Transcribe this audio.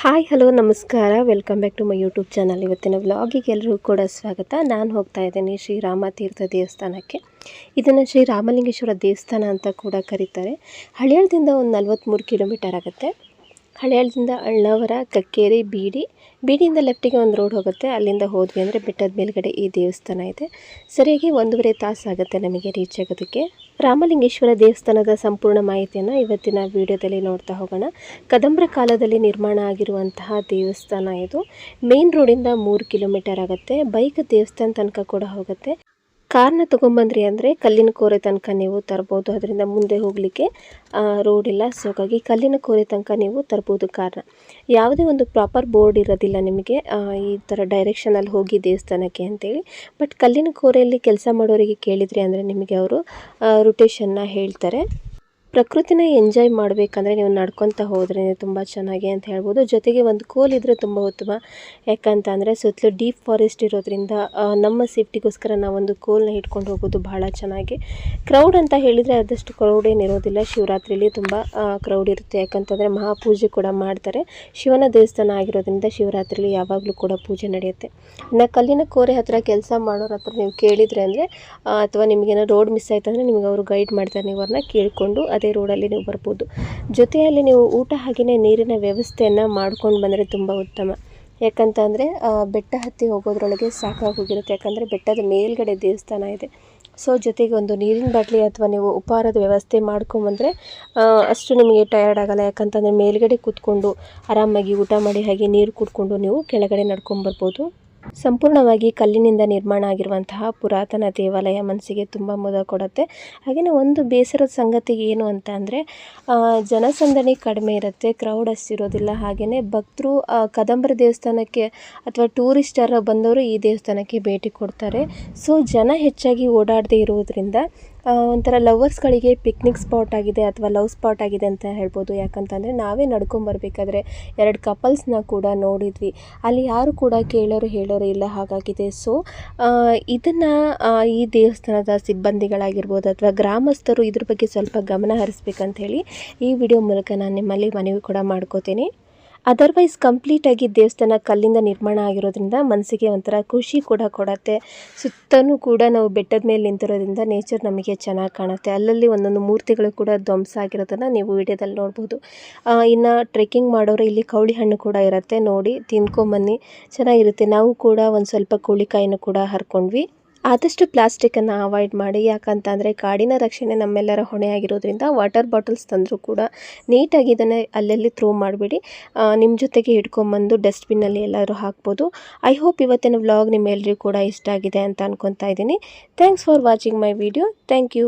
Hi, hello, ನಮಸ್ಕಾರ. Welcome back to my YouTube channel ಇವತ್ತಿನ ವ್ಲಾಗಿಗೆ ಎಲ್ಲರಿಗೂ ಕೂಡ ಸ್ವಾಗತ. ನಾನು ಹೋಗ್ತಾ ಇದ್ದೀನಿ ಶ್ರೀರಾಮ ತೀರ್ಥ ದೇವಸ್ಥಾನಕ್ಕೆ. ಇದನ್ನು ಶ್ರೀ ರಾಮಲಿಂಗೇಶ್ವರ ದೇವಸ್ಥಾನ ಅಂತ ಕೂಡ ಕರೀತಾರೆ. ಹಳಿಯಾಳದಿಂದ ಒಂದು ನಲ್ವತ್ತ್ಮೂರು ಕಿಲೋಮೀಟರ್ ಆಗುತ್ತೆ. ಹಳಿಯಾಳದಿಂದ ಅಳ್ನಾವರ ಕಕ್ಕೇರಿ ಬೀಡಿ, ಬೀಡಿಯಿಂದ ಲೆಫ್ಟಿಗೆ ಒಂದು ರೋಡ್ ಹೋಗುತ್ತೆ. ಅಲ್ಲಿಂದ ಹೋದ್ವಿ ಅಂದರೆ ಬೆಟ್ಟದ ಮೇಲ್ಗಡೆ ಈ ದೇವಸ್ಥಾನ ಇದೆ. ಸರಿಯಾಗಿ ಒಂದೂವರೆ ತಾಸು ಆಗುತ್ತೆ ನಮಗೆ ರೀಚ್ ಆಗೋದಕ್ಕೆ. ರಾಮಲಿಂಗೇಶ್ವರ ದೇವಸ್ಥಾನದ ಸಂಪೂರ್ಣ ಮಾಹಿತಿಯನ್ನು ಇವತ್ತಿನ ವಿಡಿಯೋದಲ್ಲಿ ನೋಡ್ತಾ ಹೋಗೋಣ. ಕದಂಬರ ಕಾಲದಲ್ಲಿ ನಿರ್ಮಾಣ ಆಗಿರುವಂತಹ ದೇವಸ್ಥಾನ ಇದು. ಮೇನ್ ರೋಡಿಂದ ಮೂರು ಕಿಲೋಮೀಟರ್ ಆಗುತ್ತೆ. ಬೈಕ್ ದೇವಸ್ಥಾನ ತನಕ ಕೂಡ ಹೋಗುತ್ತೆ. ಕಾರ್ನ ತೊಗೊಂಬಂದ್ರಿ ಅಂದರೆ ಕಲ್ಲಿನ ಕೋರೆ ತನಕ ನೀವು ತರ್ಬೋದು. ಅದರಿಂದ ಮುಂದೆ ಹೋಗಲಿಕ್ಕೆ ರೋಡ್ ಇಲ್ಲ. ಸೊ ಹಾಗಾಗಿ ಕಲ್ಲಿನ ಕೋರೆ ತನಕ ನೀವು ತರ್ಬೋದು ಕಾರ್ನ. ಯಾವುದೇ ಒಂದು ಪ್ರಾಪರ್ ಬೋರ್ಡ್ ಇರೋದಿಲ್ಲ ನಿಮಗೆ. ಈ ಥರ ಡೈರೆಕ್ಷನಲ್ಲಿ ಹೋಗಿ ದೇವಸ್ಥಾನಕ್ಕೆ ಅಂತೇಳಿ. ಬಟ್ ಕಲ್ಲಿನ ಕೋರೆಯಲ್ಲಿ ಕೆಲಸ ಮಾಡೋರಿಗೆ ಕೇಳಿದ್ರಿ ಅಂದರೆ ನಿಮಗೆ ಅವರು ರೊಟೇಷನ್ನ ಹೇಳ್ತಾರೆ. ಪ್ರಕೃತಿನ ಎಂಜಾಯ್ ಮಾಡಬೇಕಂದ್ರೆ ನೀವು ನಡ್ಕೊತಾ ಹೋದ್ರೆ ತುಂಬ ಚೆನ್ನಾಗಿ ಅಂತ ಹೇಳ್ಬೋದು. ಜೊತೆಗೆ ಒಂದು ಕೋಲ್ ಇದ್ದರೆ ತುಂಬ ಉತ್ತಮ. ಯಾಕಂತ ಅಂದರೆ ಸುತ್ತಲೂ ಡೀಪ್ ಫಾರೆಸ್ಟ್ ಇರೋದ್ರಿಂದ ನಮ್ಮ ಸೇಫ್ಟಿಗೋಸ್ಕರ ನಾವೊಂದು ಕೋಲ್ನ ಇಟ್ಕೊಂಡು ಹೋಗೋದು ಬಹಳ ಚೆನ್ನಾಗಿ. ಕ್ರೌಡ್ ಅಂತ ಹೇಳಿದರೆ ಆದಷ್ಟು ಕ್ರೌಡ್ ಏನು ಇರೋದಿಲ್ಲ. ಶಿವರಾತ್ರಿಲಿ ತುಂಬ ಕ್ರೌಡ್ ಇರುತ್ತೆ. ಯಾಕಂತಂದರೆ ಮಹಾಪೂಜೆ ಕೂಡ ಮಾಡ್ತಾರೆ. ಶಿವನ ದೇವಸ್ಥಾನ ಆಗಿರೋದ್ರಿಂದ ಶಿವರಾತ್ರಿಲಿ ಯಾವಾಗಲೂ ಕೂಡ ಪೂಜೆ ನಡೆಯುತ್ತೆ. ಇನ್ನು ಕಲ್ಲಿನ ಕೋರೆ ಹತ್ರ ಕೆಲಸ ಮಾಡೋರ ಹತ್ರ ನೀವು ಕೇಳಿದರೆ ಅಂದರೆ ಅಥವಾ ನಿಮಗೇನೋ ರೋಡ್ ಮಿಸ್ ಆಯ್ತು ಅಂದರೆ ನಿಮಗೆ ಅವರು ಗೈಡ್ ಮಾಡ್ತಾರೆ. ನೀವು ಅವ್ರನ್ನ ಕೇಳಿಕೊಂಡು ಅದೇ ರೋಡಲ್ಲಿ ನೀವು ಬರ್ಬೋದು. ಜೊತೆಯಲ್ಲಿ ನೀವು ಊಟ ಹಾಗೆಯೇ ನೀರಿನ ವ್ಯವಸ್ಥೆಯನ್ನು ಮಾಡ್ಕೊಂಡು ಬಂದರೆ ತುಂಬ ಉತ್ತಮ. ಯಾಕಂತ ಅಂದರೆ ಬೆಟ್ಟ ಹತ್ತಿ ಹೋಗೋದ್ರೊಳಗೆ ಸಾಕಾಗೋಗಿರುತ್ತೆ. ಯಾಕಂದರೆ, ಬೆಟ್ಟದ ಮೇಲ್ಗಡೆ ದೇವಸ್ಥಾನ ಇದೆ. ಸೊ, ಜೊತೆಗೆ ಒಂದು ನೀರಿನ ಬಾಟ್ಲಿ ಅಥವಾ ನೀವು ಉಪಹಾರದ ವ್ಯವಸ್ಥೆ ಮಾಡ್ಕೊಂಬಂದರೆ ಬಂದ್ರೆ ಅಷ್ಟು ನಿಮಗೆ ಟಯರ್ಡ್ ಆಗಲ್ಲ. ಯಾಕಂತಂದರೆ, ಮೇಲ್ಗಡೆ ಕೂತ್ಕೊಂಡು ಆರಾಮಾಗಿ ಊಟ ಮಾಡಿ ಹಾಗೆ ನೀರು ಕುಡ್ಕೊಂಡು ನೀವು ಕೆಳಗಡೆ ನಡ್ಕೊಂಬರ್ಬೋದು ಸಂಪೂರ್ಣವಾಗಿ ಕಲ್ಲಿನಿಂದ ನಿರ್ಮಾಣ ಆಗಿರುವಂತಹ ಪುರಾತನ ದೇವಾಲಯ ಮನಸ್ಸಿಗೆ ತುಂಬ ಮುದ ಕೊಡುತ್ತೆ. ಹಾಗೆಯೇ ಒಂದು ಬೇಸರದ ಸಂಗತಿ ಏನು ಅಂತ ಅಂದರೆ ಜನಸಂದಣಿ ಕಡಿಮೆ ಇರುತ್ತೆ ಕ್ರೌಡ್ ಅಷ್ಟಿರೋದಿಲ್ಲ ಹಾಗೆಯೇ ಭಕ್ತರು ಕದಂಬರ ದೇವಸ್ಥಾನಕ್ಕೆ ಅಥವಾ ಟೂರಿಸ್ಟರ್ ಬಂದವರು ಈ ದೇವಸ್ಥಾನಕ್ಕೆ ಭೇಟಿ ಕೊಡ್ತಾರೆ. ಸೊ ಜನ ಹೆಚ್ಚಾಗಿ ಓಡಾಡದೇ ಇರೋದ್ರಿಂದ ಆ, ಒಂಥರ ಲವರ್ಸ್ಗಳಿಗೆ ಪಿಕ್ನಿಕ್ ಸ್ಪಾಟ್ ಆಗಿದೆ ಅಥವಾ ಲವ್ ಸ್ಪಾಟ್ ಆಗಿದೆ ಅಂತ ಹೇಳ್ಬೋದು. ಯಾಕಂತಂದರೆ ನಾವೇ ನಡ್ಕೊಂಬರ್ಬೇಕಾದ್ರೆ ಎರಡು ಕಪಲ್ಸ್ನ ಕೂಡ ನೋಡಿದ್ವಿ. ಅಲ್ಲಿ ಯಾರು ಕೂಡ ಕೇಳೋರು ಹೇಳೋರು ಇಲ್ಲ ಹಾಗಾಗಿದೆ. ಸೊ ಇದನ್ನು ಈ ದೇವಸ್ಥಾನದ ಸಿಬ್ಬಂದಿಗಳಾಗಿರ್ಬೋದು ಅಥವಾ ಗ್ರಾಮಸ್ಥರು ಇದ್ರ ಬಗ್ಗೆ ಸ್ವಲ್ಪ ಗಮನ ಹರಿಸ್ಬೇಕಂತ ಹೇಳಿ ಈ ವಿಡಿಯೋ ಮೂಲಕ ನಾನು ನಿಮ್ಮಲ್ಲಿ ಮನವಿ ಕೂಡ ಮಾಡ್ಕೋತೀನಿ. ಅದರ್ವೈಸ್ ಕಂಪ್ಲೀಟಾಗಿ ದೇವಸ್ಥಾನ ಕಲ್ಲಿಂದ ನಿರ್ಮಾಣ ಆಗಿರೋದ್ರಿಂದ ಮನಸ್ಸಿಗೆ ಒಂಥರ ಖುಷಿ ಕೂಡ ಕೊಡತ್ತೆ. ಸುತ್ತಲೂ ಕೂಡ ನಾವು ಬೆಟ್ಟದ ಮೇಲೆ ನಿಂತಿರೋದ್ರಿಂದ ನೇಚರ್ ನಮಗೆ ಚೆನ್ನಾಗಿ ಕಾಣುತ್ತೆ. ಅಲ್ಲಲ್ಲಿ ಒಂದೊಂದು ಮೂರ್ತಿಗಳು ಕೂಡ ಧ್ವಂಸ ಆಗಿರೋದನ್ನು ನೀವು ವಿಡಿಯೋದಲ್ಲಿ ನೋಡ್ಬೋದು. ಇನ್ನು ಟ್ರೆಕ್ಕಿಂಗ್ ಮಾಡೋರು ಇಲ್ಲಿ ಕೌಳಿ ಹಣ್ಣು ಕೂಡ ಇರುತ್ತೆ. ನೋಡಿ, ತಿನ್ಕೊಂಬನ್ನಿ. ಚೆನ್ನಾಗಿರುತ್ತೆ. ನಾವು ಕೂಡ ಒಂದು ಸ್ವಲ್ಪ ಕೂಳಿಕಾಯಿನೂ ಕೂಡ ಹರ್ಕೊಂಡ್ವಿ. ಆದಷ್ಟು ಪ್ಲಾಸ್ಟಿಕ್ಕನ್ನು ಅವಾಯ್ಡ್ ಮಾಡಿ, ಯಾಕಂತಂದರೆ ಕಾಡಿನ ರಕ್ಷಣೆ ನಮ್ಮೆಲ್ಲರ ಹೊಣೆಯಾಗಿರೋದ್ರಿಂದ ವಾಟರ್ ಬಾಟಲ್ಸ್ ತಂದರೂ ಕೂಡ ನೀಟಾಗಿ ಇದನ್ನು ಅಲ್ಲಲ್ಲಿ ಥ್ರೋ ಮಾಡಿಬಿಡಿ. ನಿಮ್ಮ ಜೊತೆಗೆ ಹಿಡ್ಕೊಂಬಂದು ಡಸ್ಟ್ಬಿನ್ನಲ್ಲಿ ಎಲ್ಲರೂ ಹಾಕ್ಬೋದು. ಐ ಹೋಪ್ ಇವತ್ತಿನ ವ್ಲಾಗ್ ನಿಮ್ಮೆಲ್ಲರಿಗೂ ಕೂಡ ಇಷ್ಟ ಆಗಿದೆ ಅಂತ ಅನ್ಕೊತಾ ಇದ್ದೀನಿ. Thanks for watching my video thank you